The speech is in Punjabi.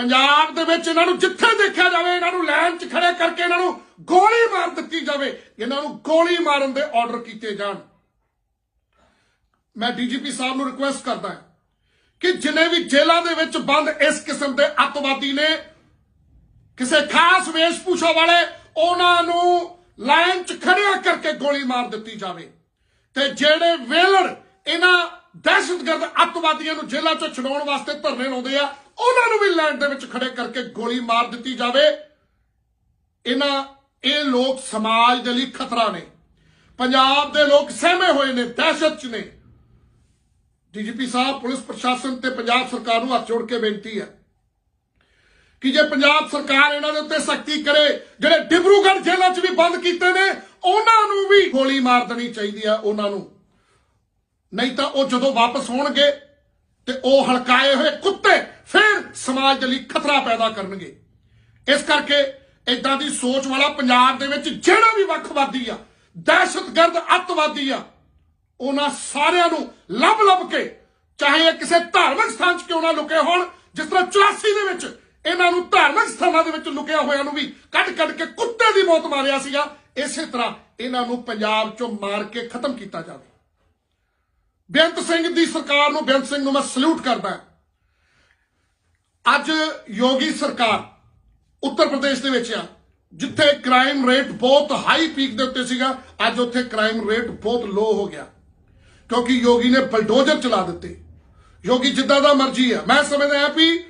ਪੰਜਾਬ ਦੇ ਵਿੱਚ ਇਹਨਾਂ ਨੂੰ ਜਿੱਥੇ ਦੇਖਿਆ ਜਾਵੇ, ਇਹਨਾਂ ਨੂੰ ਲਾਈਨ 'ਚ ਖੜੇ ਕਰਕੇ ਇਹਨਾਂ ਨੂੰ ਗੋਲੀ ਮਾਰ ਦਿੱਤੀ ਜਾਵੇ, ਇਹਨਾਂ ਨੂੰ ਗੋਲੀ ਮਾਰਨ ਦੇ ਆਰਡਰ ਕੀਤੇ ਜਾਣ। ਮੈਂ ਡੀਜੀਪੀ ਸਾਹਿਬ ਨੂੰ ਰਿਕੁਐਸਟ ਕਰਦਾ ਹਾਂ ਕਿ ਜਿਨੇ ਵੀ ਜੇਲ੍ਹਾਂ ਦੇ ਵਿੱਚ ਬੰਦ ਇਸ ਕਿਸਮ ਦੇ ਅੱਤਵਾਦੀ ਨੇ, ਕਿਸੇ ਖਾਸ ਵੇਸ਼ਭੂਸ਼ਾ ਵਾਲੇ, ਉਹਨਾਂ ਨੂੰ ਲਾਈਨ 'ਚ ਖੜਿਆ ਕਰਕੇ ਗੋਲੀ ਮਾਰ ਦਿੱਤੀ ਜਾਵੇ। ਤੇ ਜਿਹੜੇ ਵੇਲੜ ਇਹਨਾਂ ਦਹਿਸ਼ਤਗਰਦ ਅੱਤਵਾਦੀਆਂ ਨੂੰ ਜੇਲ੍ਹਾਂ 'ਚੋਂ ਛਡਾਉਣ ਵਾਸਤੇ ਧਰਨੇ ਲਾਉਂਦੇ ਆ ਉਹਨਾਂ ਨੂੰ ਵੀ ਲੈਂਡ ਦੇ ਵਿੱਚ ਖੜੇ ਕਰਕੇ ਗੋਲੀ ਮਾਰ ਦਿੱਤੀ ਜਾਵੇ। ਇਹਨਾਂ, ਇਹ ਲੋਕ ਸਮਾਜ ਦੇ ਲਈ ਖਤਰਾ ਨੇ। ਪੰਜਾਬ ਦੇ ਲੋਕ ਸਹਿਮੇ ਹੋਏ ਨੇ, ਦਹਿਸ਼ਤ 'ਚ ਨੇ। ਡੀਜੀਪੀ ਸਾਹਿਬ, ਪੁਲਿਸ ਪ੍ਰਸ਼ਾਸਨ ਤੇ ਪੰਜਾਬ ਸਰਕਾਰ ਨੂੰ ਹੱਥ ਜੋੜ ਕੇ ਬੇਨਤੀ ਹੈ ਕਿ ਜੇ ਪੰਜਾਬ ਸਰਕਾਰ ਇਹਨਾਂ ਦੇ ਉੱਤੇ ਸਖਤੀ ਕਰੇ, ਜਿਹੜੇ ਡਿਬਰੂਗੜ੍ਹ ਜੇਲ੍ਹਾਂ 'ਚ ਵੀ ਬੰਦ ਕੀਤੇ ਨੇ, ਉਹਨਾਂ ਨੂੰ ਵੀ ਗੋਲੀ ਮਾਰ ਦੇਣੀ ਚਾਹੀਦੀ ਆ ਉਹਨਾਂ ਨੂੰ। ਨਹੀਂ ਤਾਂ ਉਹ ਜਦੋਂ ਵਾਪਸ ਹੋਣਗੇ ਤੇ ਉਹ ਹਲਕਾਏ ਹੋਏ ਕੁੱਤੇ ਸਮਾਜ ਦੇ ਲਈ ਖਤਰਾ ਪੈਦਾ ਕਰਨਗੇ। ਇਸ ਕਰਕੇ ਇਦਾਂ ਦੀ ਸੋਚ ਵਾਲਾ ਪੰਜਾਬ ਦੇ ਵਿੱਚ ਜਿਹੜਾ ਵੀ ਵੱਖਵਾਦੀ ਆ ਦਹਿਸ਼ਤਗਰਦ ਅੱਤਵਾਦੀ ਆ, ਉਹਨਾਂ ਸਾਰਿਆਂ ਨੂੰ ਲੱਭ ਲੱਭ ਕੇ ਚਾਹੇ ਇਹ ਕਿਸੇ ਧਾਰਮਿਕ ਸਥਾਨ 'ਚ ਕਿਉਂ ਨਾ ਲੁਕੇ ਹੋਣ, ਜਿਸ ਤਰ੍ਹਾਂ 84 ਦੇ ਵਿੱਚ ਇਹਨਾਂ ਨੂੰ ਧਾਰਮਿਕ ਸਥਾਨਾਂ ਦੇ ਵਿੱਚ ਲੁਕਿਆ ਹੋਇਆਂ ਨੂੰ ਵੀ ਕੱਢ ਕੱਢ ਕੇ ਕੁੱਤੇ ਦੀ ਮੌਤ ਮਾਰਿਆ ਸੀਗਾ, ਇਸੇ ਤਰ੍ਹਾਂ ਇਹਨਾਂ ਨੂੰ ਪੰਜਾਬ 'ਚੋਂ ਮਾਰ ਕੇ ਖਤਮ ਕੀਤਾ ਜਾਵੇ। ਬੇਅੰਤ ਸਿੰਘ ਦੀ ਸਰਕਾਰ ਨੂੰ, ਬੇਅੰਤ ਸਿੰਘ ਨੂੰ ਮੈਂ ਸਲੂਟ ਕਰਦਾ ਅੱਜ ਯੋਗੀ ਸਰਕਾਰ ਉੱਤਰ ਪ੍ਰਦੇਸ਼ ਦੇ ਵਿੱਚ ਆ, ਜਿੱਥੇ ਕ੍ਰਾਈਮ ਰੇਟ ਬਹੁਤ ਹਾਈ ਪੀਕ ਦੇ ਉੱਤੇ ਸੀਗਾ, ਅੱਜ ਉੱਥੇ ਕ੍ਰਾਈਮ ਰੇਟ ਬਹੁਤ ਲੋ ਹੋ ਗਿਆ। ਕਿਉਂਕਿ ਯੋਗੀ ਨੇ ਬਲਡੋਜ਼ਰ ਚਲਾ ਦਿੱਤੇ। ਯੋਗੀ ਜਿੱਦਾਂ ਦਾ ਮਰਜ਼ੀ ਆ। ਮੈਂ ਸਮਝਦਾ ਹਾਂ ਵੀ